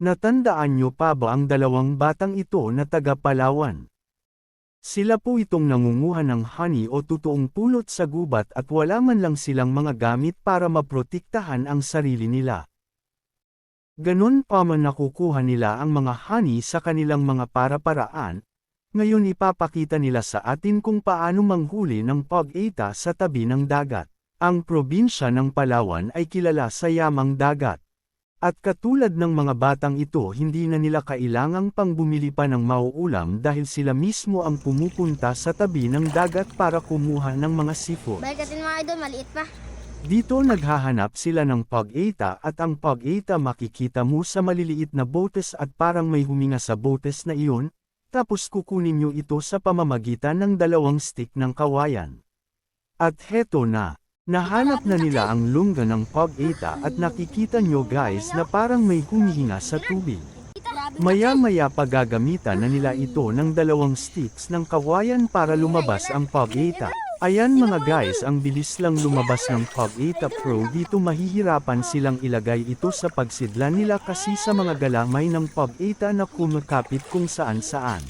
Natandaan nyo pa ba ang dalawang batang ito na taga Palawan? Sila po itong nangunguha ng honey o totoong pulot sa gubat at wala man lang silang mga gamit para maprotektahan ang sarili nila. Ganon pa man nakukuha nila ang mga honey sa kanilang mga para-paraan, ngayon ipapakita nila sa atin kung paano manghuli ng pag-ita sa tabi ng dagat. Ang probinsya ng Palawan ay kilala sa yamang dagat. At katulad ng mga batang ito hindi na nila kailangang pang bumili pa ng mauulam dahil sila mismo ang pumupunta sa tabi ng dagat para kumuha ng mga seafood. Balik natin mga idol, maliit pa. Dito naghahanap sila ng pag-ita at ang pag-ita makikita mo sa maliliit na botes at parang may huminga sa botes na iyon, tapos kukunin nyo ito sa pamamagitan ng dalawang stick ng kawayan. At heto na, nahanap na nila ang lungga ng pag-ita at nakikita nyo guys na parang may humihinga sa tubig. Maya-maya pagagamitan na nila ito ng dalawang sticks ng kawayan para lumabas ang pag-ita. Ayan mga guys ang bilis lang lumabas ng pag-ita pro dito mahihirapan silang ilagay ito sa pagsidlan nila kasi sa mga galamay ng pag-ita na kumakapit kung saan saan.